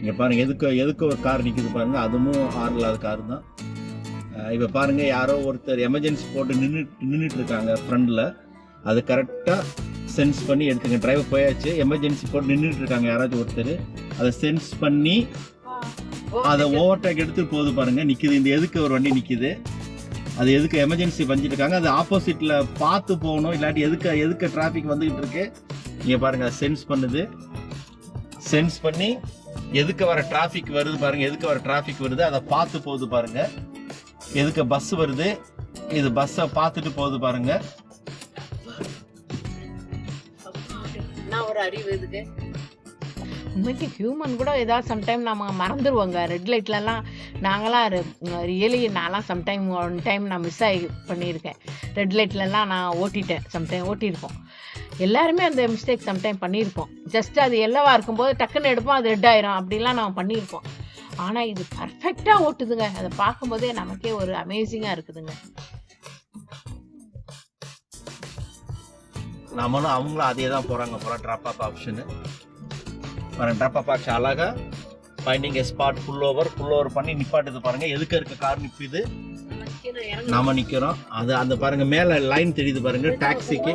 இங்கே பாருங்க எதுக்கு எதுக்கு ஒரு கார் நிற்குது பாருங்க. அதுவும் ஆறு இல்லாத கார் தான். இப்போ பாருங்க யாரோ ஒருத்தர் எமர்ஜென்சி போட்டு நின்று நின்றுட்டு இருக்காங்க ஃப்ரண்டில் அது கரெக்டாக சென்ஸ் பண்ணி எடுத்துங்க டிரைவர் போயாச்சு எமர்ஜென்சி போட்டு நின்றுட்டு இருக்காங்க யாராச்சும் ஒருத்தர். அதை சென்ஸ் பண்ணி அதை ஓவர்டேக் எடுத்து போகுது பாருங்க. நிக்குது. இந்த எதுக்கு ஒரு வண்டி நிக்குது? அது எதுக்கு எமர்ஜென்சி பண்ணிட்டு இருக்காங்க அது ஆப்போசிட்ல பார்த்து போகணும். இல்லாட்டி எதுக்கு எதுக்கு டிராஃபிக் வந்துகிட்டு இருக்கு? நீங்க பாருங்க சென்ஸ் பண்ணுது. சென்ஸ் பண்ணி எதுக்கு வர டிராஃபிக் வருது பாருங்க எதுக்கு வர டிராஃபிக் வருது அதை பார்த்து போகுது பாருங்க. எதுக்கு பஸ் வருது இது பஸ்ஸை பார்த்துட்டு போகுது பாருங்க. என்ன ஒரு அறிவு இதுக்கு. உண்மைக்கு ஹியூமன் கூட ஏதாவது சம்டைம் நம்ம மறந்துடுவோங்க ரெட் லைட்லலாம் நாங்களாம் ரியலி நான்லாம் சம்டைம் ஒன் டைம் நான் மிஸ் ஆகி பண்ணியிருக்கேன். ரெட் லைட்லலாம் நான் ஓட்டிட்டேன் சம்டைம் ஓட்டியிருக்கோம். எல்லாருமே அந்த மிஸ்டேக் சம்டைம் பண்ணியிருப்போம் ஜஸ்ட் அது எல்லவா இருக்கும்போது டக்குன்னு எடுப்போம் அது ரெட் ஆயிரும். அப்படிலாம் நம்ம பண்ணியிருப்போம் ஆனால் இது பர்ஃபெக்டாக ஓட்டுதுங்க. அதை பார்க்கும்போதே நமக்கே ஒரு அமேசிங்காக இருக்குதுங்க. நம்மளும் அவங்களும் அதே தான் போறாங்க. போல ட்ராப் அப் ஆப்ஷனு பாருங்க ட்ராப் அப் ஆப்ஷன் அழகா finding spot full over full over பண்ணி நிப்பாட்டுது பாருங்க. எதுக்கு இருக்க கார் நிற்பிது நாம நிக்கிறோம். அது அந்த பாருங்க மேல லைன் தெரியுது பாருங்க டாக்ஸிக்கு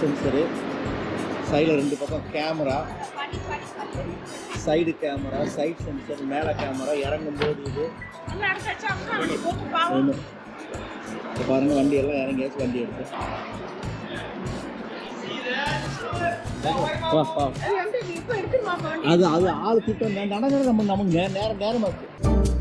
சென்சரு. சைடில் ரெண்டு பக்கம் camera. Side camera side sensor மேலே கேமரா இறங்கும் போது இது. ஒன்று இப்போ பாருங்க வண்டி எல்லாம் இறங்கியாச்சு வண்டி எடுத்து அது அது ஆள் கூட்டம் நடக்கிறது நம்ம நமக்கு நேரம் நேரமா இருக்கு